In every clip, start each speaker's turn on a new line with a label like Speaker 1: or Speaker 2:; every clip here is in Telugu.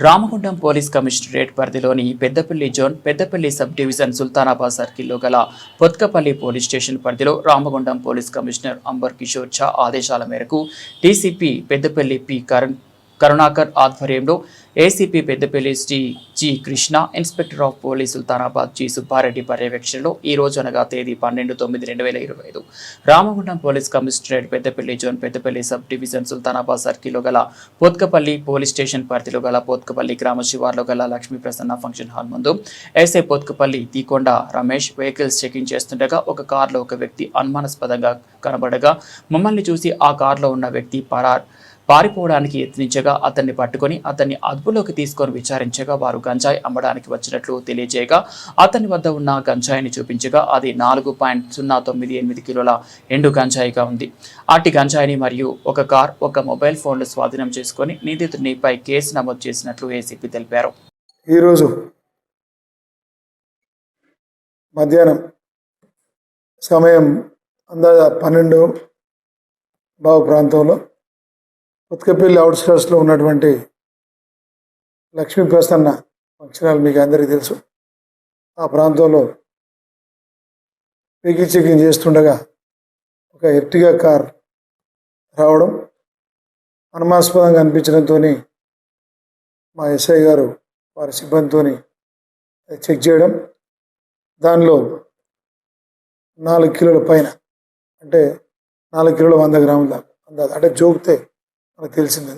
Speaker 1: రామగుండం పోలీస్ కమిషనరేట్ పరిధిలోని Peddapalli zone Peddapalli sub division Sultanabad సర్కిల్లో గల పొత్కపల్లి పోలీస్ స్టేషన్ పరిధిలో రామగుండం పోలీస్ కమిషనర్ అంబర్ కిషోర్ ఝా ఆదేశాల మేరకు డీసీపీ పెద్దపల్లి పి. కరణ్ కరుణాకర్ ఆధ్వర్యంలో ACP Peddapalli Shri G Krishna inspector of police Sultanabad G Subbareddy పర్యవేక్షణలో ఈ రోజు అనగా తేదీ పన్నెండు తొమ్మిది రెండు వేల ఇరవై ఐదు. Ramagundam police commissionerate Peddapalli zone Peddapalli sub division Sultanabad సర్కిల్లో గల పోత్కపల్లి పోలీస్ స్టేషన్ పరిధిలో గల పోత్కపల్లి గ్రామ శివార్లో గల లక్ష్మీ ప్రసన్న ఫంక్షన్ హాల్ ముందు SI Pothkapalli Thikonda Ramesh vehicles checking చేస్తుండగా ఒక కారులో ఒక వ్యక్తి అనుమానాస్పదంగా కనబడగా మమ్మల్ని చూసి ఆ కారులో ఉన్న వ్యక్తి పరార్ పారిపోవడానికి యత్నించగా అతన్ని పట్టుకొని అతన్ని అదుపులోకి తీసుకొని విచారించగా వారు గంజాయి అమ్మడానికి వచ్చినట్లు తెలియజేయగా అతని వద్ద ఉన్న గంజాయిని చూపించగా అది నాలుగు పాయింట్ సున్నా తొమ్మిది ఎనిమిది కిలోల ఎండు గంజాయిగా ఉంది. అట్టి గంజాయిని మరియు ఒక కార్ ఒక మొబైల్ ఫోన్లు స్వాధీనం చేసుకొని నిందితునిపై కేసు నమోదు చేసినట్లు ఏసీపీ తెలిపారు.
Speaker 2: ఈరోజు మధ్యాహ్నం సమయం అందాజ పన్నెండు బావు ప్రాంతంలో ఉత్కపల్లి అవుట్స్కర్ట్స్లో ఉన్నటువంటి లక్ష్మీ ప్రసన్న ఫంక్షన్ హాల్ మీకు అందరికీ తెలుసు. ఆ ప్రాంతంలో వెహికల్ చెకింగ్ చేస్తుండగా ఒక ఎర్టిగా కార్ రావడం అనుమానాస్పదంగా అనిపించడంతో మా ఎస్ఐ గారు వారి సిబ్బందితో చెక్ చేయడం. దానిలో నాలుగు కిలోల పైన అంటే నాలుగు కిలోల వంద గ్రాముల దాకా అందాజ అంటే జోకితే మనకు తెలిసింది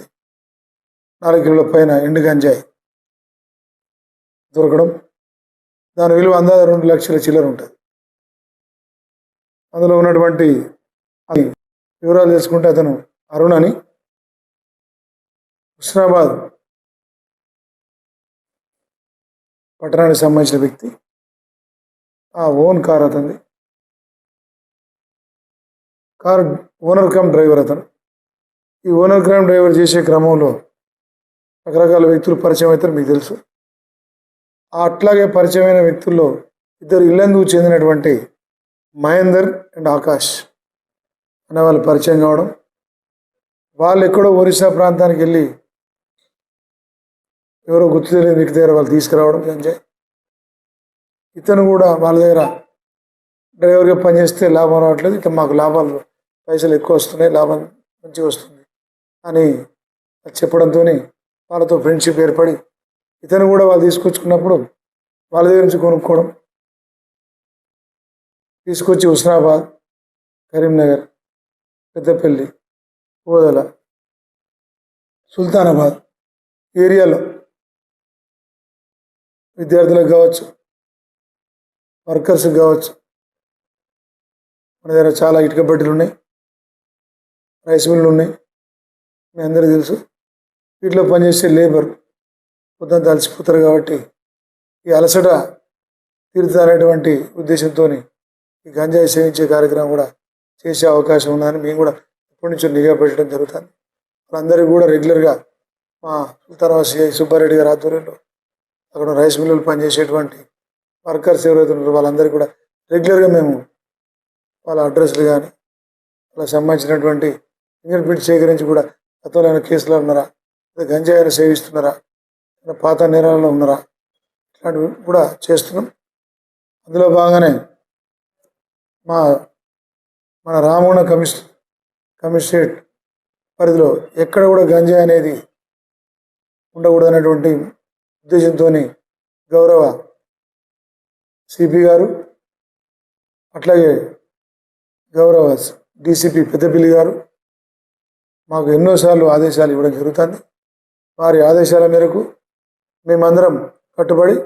Speaker 2: నాలుగు కిలోల పైన ఎండు గంజాయి దొరకడం. దాని విలువ అందాజ రెండు లక్షల చిల్లర ఉంటుంది. అందులో ఉన్నటువంటి అది వివరాలు తెలుసుకుంటే అతను అరుణ్ అని. హుస్నాబాద్ పట్టణానికి సంబంధించిన వ్యక్తి. ఆ ఓన్ కార్ అతనిది. కార్ ఓనర్ కమ్ డ్రైవర్ అతను. ఈ ఓనర్ క్రైమ్ డ్రైవర్ చేసే క్రమంలో రకరకాల వ్యక్తులు పరిచయం అవుతారు మీకు తెలుసు. అట్లాగే పరిచయమైన వ్యక్తుల్లో ఇద్దరు ఇల్లందుకు చెందినటువంటి మహేందర్ అండ్ ఆకాష్ అనే వాళ్ళు పరిచయం కావడం. వాళ్ళు ఎక్కడో ఒరిస్సా ప్రాంతానికి వెళ్ళి ఎవరో గుర్తు తెలియని వ్యక్తి దగ్గర వాళ్ళు తీసుకురావడం సంజయ్ ఇతను కూడా వాళ్ళ దగ్గర డ్రైవర్గా పనిచేస్తే లాభం రావట్లేదు ఇక మాకు లాభాలు పైసలు ఎక్కువ వస్తున్నాయి లాభం మంచిగా వస్తుంది. అని చెప్పడంతో వాళ్ళతో ఫ్రెండ్షిప్ ఏర్పడి ఇతను కూడా వాళ్ళు తీసుకొచ్చుకున్నప్పుడు వాళ్ళ దగ్గర నుంచి కొనుక్కోవడం. తీసుకొచ్చి హుస్నాబాద్ కరీంనగర్ పెద్దపల్లి ఓదల సుల్తానాబాద్ ఏరియాలో విద్యార్థులకు కావచ్చు వర్కర్స్కి కావచ్చు మన దగ్గర చాలా ఇటుక బట్టలు ఉన్నాయి రైస్ మిల్లు ఉన్నాయి మీ అందరికీ తెలుసు. వీటిలో పనిచేసే లేబర్ పొద్దున్న అలసిపోతారు కాబట్టి ఈ అలసట తీరుతారనేటువంటి ఉద్దేశంతో ఈ గంజాయి సేవించే కార్యక్రమం కూడా చేసే అవకాశం ఉందని మేము కూడా ఇప్పటి నుంచి నిఘా పెట్టడం జరుగుతుంది. వాళ్ళందరికీ కూడా రెగ్యులర్గా మా సుల్తానాబాద్ సుబ్బారెడ్డి గారి ఆధ్వర్యంలో అక్కడ రైస్ మిల్లులు పనిచేసేటువంటి వర్కర్స్ ఎవరైతే ఉన్నారో వాళ్ళందరికీ కూడా రెగ్యులర్గా మేము వాళ్ళ అడ్రస్లు కానీ వాళ్ళకి సంబంధించినటువంటి ఫింగర్ ప్రింట్ సేకరించి కూడా గతంలో ఏమైనా కేసులు ఉన్నారా? లేదా గంజాయి అయినా సేవిస్తున్నారా పాత నేరాలలో ఉన్నారా? ఇట్లాంటివి కూడా చేస్తున్నాం. అందులో భాగంగానే మా మన రామగుణ కమిషన్ కమిషనరేట్ పరిధిలో ఎక్కడ కూడా గంజాయి అనేది ఉండకూడదనేటువంటి ఉద్దేశంతో గౌరవ సిపి గారు అట్లాగే గౌరవ డీసీపీ పెద్దపల్లి గారు మాకు ఎన్నోసార్లు ఆదేశాలు ఇవ్వడం జరుగుతుంది. వారి ఆదేశాల మేరకు మేమందరం కట్టుబడి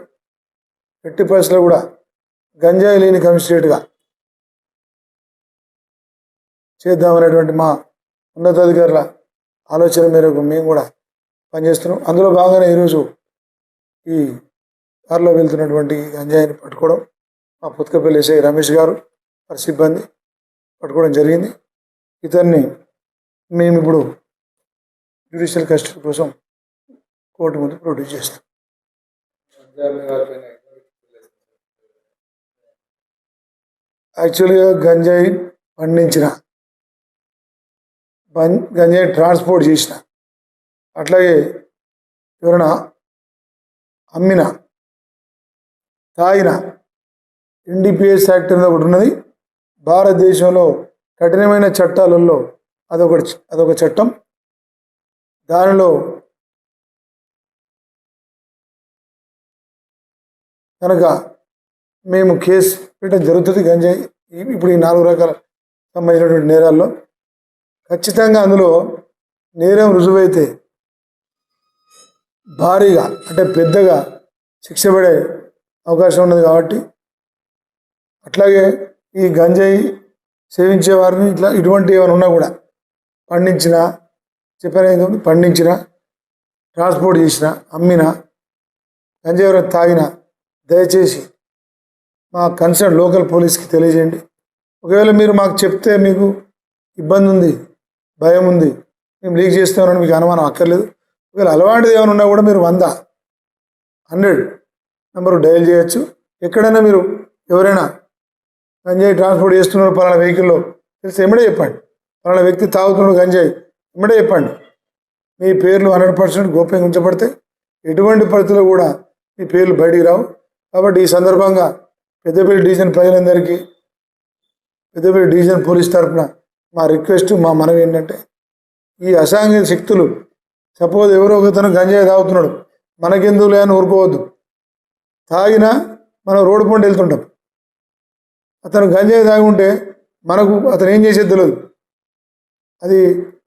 Speaker 2: ఎట్టి పరిస్థితుల్లో కూడా గంజాయి లేని కమిషనరేట్గా చేద్దామనేటువంటి మా ఉన్నతాధికారుల ఆలోచన మేరకు మేము కూడా పనిచేస్తున్నాం. అందులో భాగంగానే ఈరోజు ఈ కారులో వెళ్తున్నటువంటి గంజాయిని పట్టుకోవడం మా పుత్కపల్లి ఎస్ఐ రమేష్ గారు వారి సిబ్బంది పట్టుకోవడం జరిగింది. ఇతన్ని మేము ఇప్పుడు జ్యుడిషియల్ కస్టడీ కోసం కోర్టు ముందు ప్రొడ్యూస్ చేస్తాం. యాక్చువల్గా గంజాయి పండించిన గంజాయి ట్రాన్స్పోర్ట్ చేసిన అట్లాగే ఎవరైనా అమ్మిన తాగిన ఎన్డీపీఎస్ యాక్ట్ అనేది ఒకటి ఉన్నది. భారతదేశంలో కఠినమైన చట్టాలలో అదొకటి అదొక చట్టం. దానిలో కనుక మేము కేసు పెట్టడం జరుగుతుంది. గంజాయి ఇప్పుడు ఈ నాలుగు రకాల సంబంధించినటువంటి నేరాల్లో ఖచ్చితంగా అందులో నేరం రుజువైతే భారీగా అంటే పెద్దగా శిక్ష పడే అవకాశం ఉన్నది కాబట్టి అట్లాగే ఈ గంజాయి సేవించే వారిని ఇట్లా ఇటువంటి ఏమైనా ఉన్నా కూడా పండించిన చెప్పారు పండించిన ట్రాన్స్పోర్ట్ చేసిన అమ్మిన గంజావరం తాగిన దయచేసి మా కన్సర్న్ లోకల్ పోలీస్కి తెలియజేయండి. ఒకవేళ మీరు మాకు చెప్తే మీకు ఇబ్బంది ఉంది భయం ఉంది మేము లీక్ చేస్తున్నామని మీకు అనుమానం అక్కర్లేదు. ఒకవేళ అలవాటుది ఏమైనా ఉన్నా కూడా మీరు వంద హండ్రెడ్ నెంబర్ డయల్ చేయొచ్చు. ఎక్కడైనా మీరు ఎవరైనా గంజాయి ట్రాన్స్పోర్ట్ చేస్తున్నారు పలానా వెహికల్లో తెలిసి ఎమ్మడే చెప్పండి. మన వ్యక్తి తాగుతున్నాడు గంజాయి. ఇమ్మడే చెప్పండి. మీ పేర్లు హండ్రెడ్ పర్సెంట్ గోప్యంగా ఉంచబడతాయి ఎటువంటి పరిస్థితుల్లో కూడా మీ పేర్లు బయటికి రావు. కాబట్టి ఈ సందర్భంగా పెద్దపల్లి డివిజన్ ప్రజలందరికీ పెద్దపల్లి డివిజన్ పోలీస్ తరఫున మా రిక్వెస్ట్ మా మనవి ఏంటంటే ఈ అసాంఘిక శక్తులు సపోజ్ ఎవరో ఒకతను గంజాయి తాగుతున్నాడు మనకెందుకు లేని ఊరుకోవద్దు. తాగినా మనం రోడ్డు పంట వెళ్తుంటాం. అతను గంజాయి తాగి ఉంటే మనకు అతను ఏం చేసేది తెలియదు అది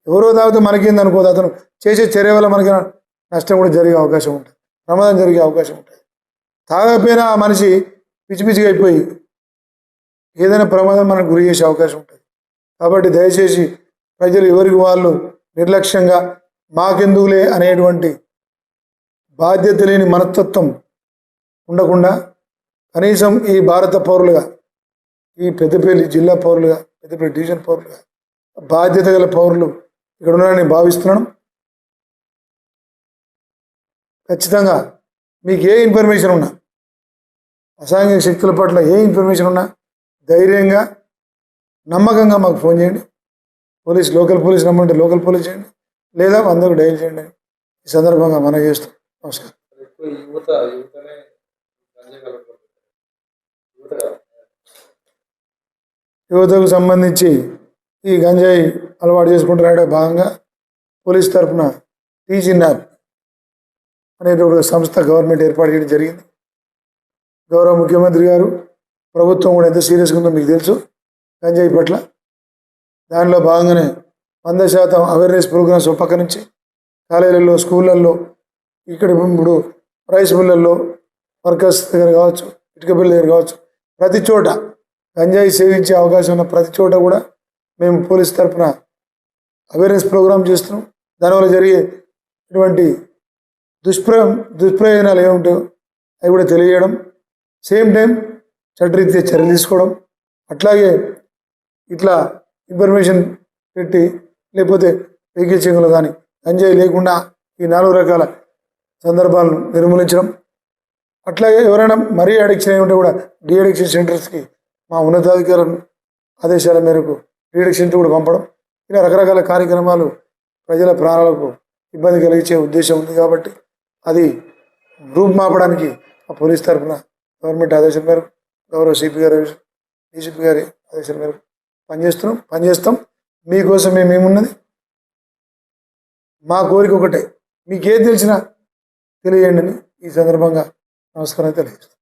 Speaker 2: ఎవరో తాగితే మనకేంది అనుకోదు అతను చేసే చర్య వల్ల మనకి నష్టం కూడా జరిగే అవకాశం ఉంటుంది. ప్రమాదం జరిగే అవకాశం ఉంటుంది. తాగకపోయినా ఆ మనిషి పిచ్చి పిచ్చిగా అయిపోయి ఏదైనా ప్రమాదం మనకు గురి చేసే అవకాశం ఉంటుంది. కాబట్టి దయచేసి ప్రజలు ఎవరికి వాళ్ళు నిర్లక్ష్యంగా మాకెందుకులే అనేటువంటి బాధ్యత లేని మనస్తత్వం ఉండకుండా కనీసం ఈ భారత పౌరులుగా ఈ పెద్దపల్లి జిల్లా పౌరులుగా పెద్దపల్లి డివిజన్ పౌరులుగా బాధ్యత గల పౌరులు ఇక్కడ ఉన్నారని భావిస్తున్నాను. ఖచ్చితంగా మీకు ఏ ఇన్ఫర్మేషన్ ఉన్నా అసాంఘిక శక్తుల పట్ల ఏ ఇన్ఫర్మేషన్ ఉన్నా ధైర్యంగా నమ్మకంగా మాకు ఫోన్ చేయండి. పోలీస్ లోకల్ పోలీస్ నెంబర్ ఉంటే లోకల్ పోలీస్ చేయండి. లేదా వందకు డైల్ చేయండి. అని ఈ సందర్భంగా మనం చేస్తాం. నమస్కారం. యువతకు సంబంధించి ఈ గంజాయి అలవాటు చేసుకుంటున్నాడే భాగంగా పోలీస్ తరఫున టీజీ న్యాప్ అనేటువంటి సంస్థ గవర్నమెంట్ ఏర్పాటు చేయడం జరిగింది. గౌరవ ముఖ్యమంత్రి గారు ప్రభుత్వం కూడా ఎంత సీరియస్గా ఉందో మీకు తెలుసు. గంజాయి పట్ల దానిలో భాగంగానే వంద శాతం అవేర్నెస్ ప్రోగ్రామ్స్ ఒక పక్క నుంచి కాలేజీలలో స్కూళ్ళల్లో ఇక్కడ ఇప్పుడు రైస్ మిల్లల్లో వర్కర్స్ దగ్గర కావచ్చు ఇటుక బిల్ల దగ్గర కావచ్చు ప్రతి చోట గంజాయి సేవించే అవకాశం ఉన్న ప్రతి చోట కూడా మేము పోలీస్ తరఫున అవేర్నెస్ ప్రోగ్రామ్ చేస్తున్నాం. దానివల్ల జరిగే ఇటువంటి దుష్ప్ర దుష్ప్రయోజనాలు ఏముంటాయో అవి కూడా తెలియజేయడం సేమ్ టైం చట్టరీత్యా చర్యలు తీసుకోవడం అట్లాగే ఇట్లా ఇన్ఫర్మేషన్ పెట్టి లేకపోతే వెహికల్ చెంగులు కానీ గంజాయి లేకుండా ఈ నాలుగు రకాల సందర్భాలను నిర్మూలించడం. అట్లాగే ఎవరైనా మరీ అడిక్షన్ అయి ఉంటే కూడా డీ అడిక్షన్ సెంటర్స్కి మా ఉన్నతాధికారుల ఆదేశాల మేరకు డీ కూడా పంపడం. ఇలా రకరకాల కార్యక్రమాలు ప్రజల ప్రాణాలకు ఇబ్బంది కలిగించే ఉద్దేశం ఉంది కాబట్టి అది గ్రూప్ మాపడానికి ఆ పోలీస్ తరఫున గవర్నమెంట్ ఆదేశం మేరకు గౌరవ సిపి గారు డీసీపీ గారి ఆదేశం మేరకు పనిచేస్తున్నాం. పనిచేస్తాం. మీకోసం మేమేమున్నది మా కోరిక ఒకటే. మీకు ఏది తెలిసినా తెలియజేయండి అని ఈ సందర్భంగా నమస్కారం తెలియజేస్తాం